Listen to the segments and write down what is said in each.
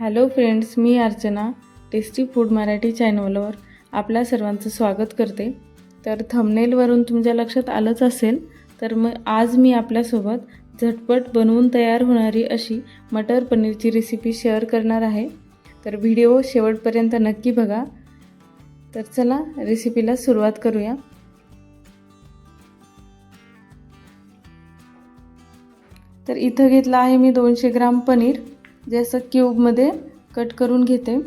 Hello friends मी Archana tasty food Marathi चॅनलवर आपल्या सर्वांचं स्वागत करते. तर थंबनेलवरून तुमच्या लक्षात आलंच असेल तर मग आज मी आपल्यासोबत झटपट बनवून तयार होणारी अशी मटर पनीरची रेसिपी शेअर करणार आहे. तर व्हिडिओ शेवटपर्यंत नक्की बघा. तर चला रेसिपीला सुरुवात करूया. तर इथं घेतलं आहे मी दोनशे ग्राम पनीर. जे असं क्यूबमध्ये कट करून घेते.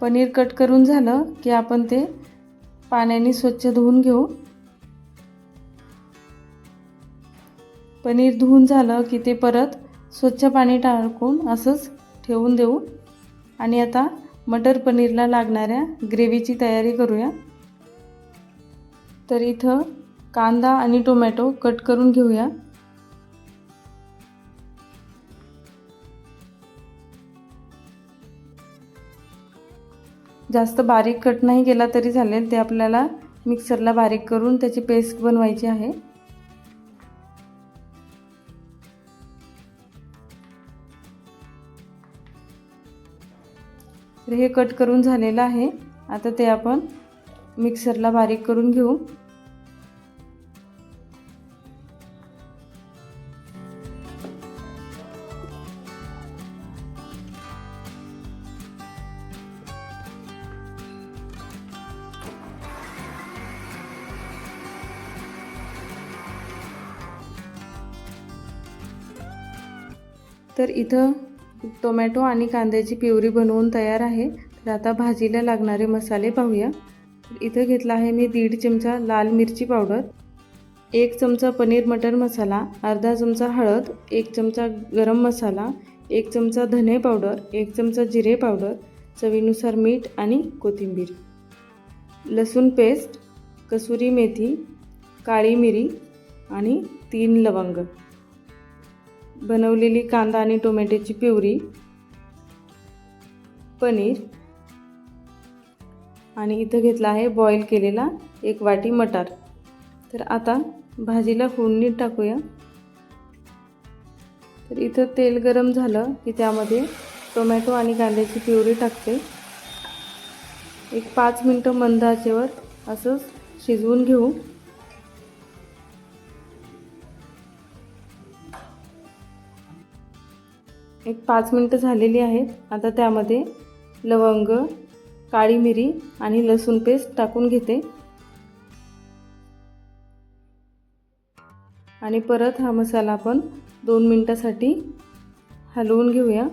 पनीर कट करून झालं की आपण ते पाण्याने स्वच्छ धुवून घेऊ. पनीर धुवून झालं की ते परत स्वच्छ पाणी टाकून असंच ठेवून देऊ. आणि आता मटर पनीरला लागणाऱ्या ग्रेव्हीची तयारी करूया. तर इथं कांदा आणि टोमॅटो कट करून घेऊया. जास्त बारीक कट नाही केला तरी चालेल ते आपल्याला मिक्सरला बारीक करून त्याची पेस्ट बनवायची आहे. तर हे कट करून झालेलं आहे. आता ते आपण मिक्सरला बारीक करून घेऊ. तर इथं टोमॅटो आणि कांद्याची प्युरी बनवून तयार आहे. तर आता भाजीला लागणारे मसाले पाहूया. इथं घेतला आहे मी दीड चमचा लाल मिरची पावडर एक चमचा पनीर मटर मसाला अर्धा चमचा हळद एक चमचा गरम मसाला एक चमचा धने पावडर एक चमचा जिरे पावडर चवीनुसार मीठ आणि कोथिंबीर लसूण पेस्ट कसुरी मेथी काळी मिरी आणि तीन लवंग. बनवलेली कांदा आणि टोमॅटोची प्युरी पनीर आणि इथं घेतला आहे बॉईल केलेला एक वाटी मटार. तर आता भाजीला फोडणी टाकूया. तर इथं तेल गरम झालं की त्यामध्ये टोमॅटो आणि कांद्याची प्युरी टाकते. एक पाच मिनटं मंद आचेवर असंच शिजवून घेऊ. एक पाच मिनटं झालेली आहेत. आता त्यामध्ये लवंग काळी मिरी आणि लसूण पेस्ट टाकून घेते. आणि परत हा मसाला आपण दोन मिनटासाठी हलवून घेऊया.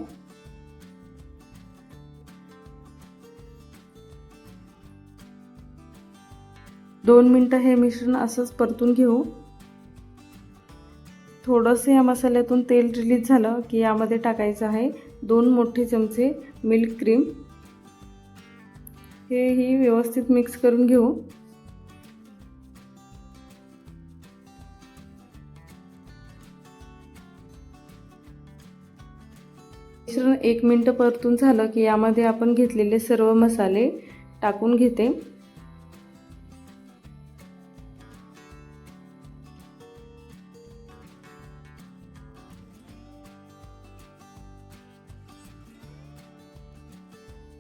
दोन मिनटं हे मिश्रण असंच परतून घेऊ. थोडंसं या मसाल्यातून तेल रिलीज झालं की यामध्ये टाकायचं आहे दोन मोठे चमचे मिल्क क्रीम हेही व्यवस्थित मिक्स करून घेऊ. मिश्रण एक मिनटं परतून झालं की यामध्ये आपण घेतलेले सर्व मसाले टाकून घेते.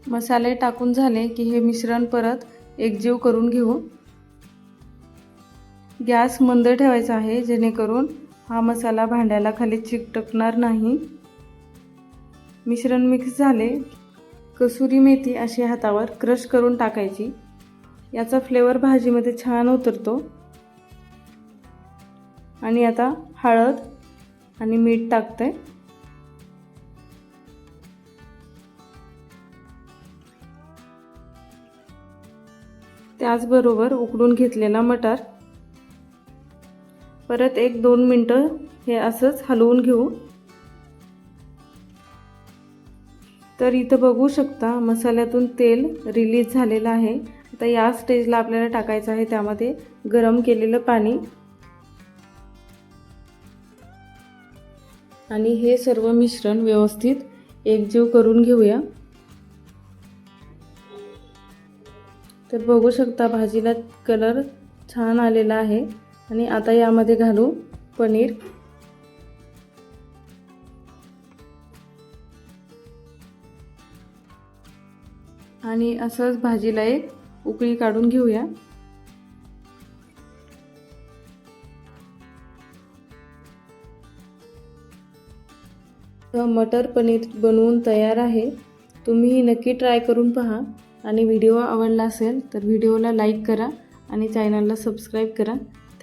मसाले टाकून झाले की हे मिश्रण परत एकजीव करून घेऊ. गॅस मंद ठेवायचा आहे जेणेकरून हा मसाला भांड्याला खाली चिकटकणार नाही. मिश्रण मिक्स झाले. कसुरी मेथी अशी हातावर क्रश करून टाकायची. याचा फ्लेवर भाजीमध्ये छान उतरतो. आणि आता हळद आणि मीठ टाकते. त्याचबरोबर उकडून घेतलेला मटार. परत एक दोन मिनटं हे असंच हलवून घेऊ. तर इथं बघू शकता मसाल्यातून तेल रिलीज झालेलं आहे. आता या स्टेजला आपल्याला टाकायचं आहे त्यामध्ये गरम केलेलं पाणी. आणि हे सर्व मिश्रण व्यवस्थित एकजीव करून घेऊया. तर बघू शकता भाजीला कलर छान आलेला आहे. आणि आता यामध्ये घालू पनीर. आणि असंच भाजीला एक उकळी काढून घेऊया. मटर पनीर बनवून तयार आहे. तुम्ही नक्की ट्राय करून पहा. आणि व्हिडिओ आवडला असेल तर व्हिडिओला लाईक करा आणि चॅनलला सबस्क्राईब करा.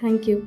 थँक्यू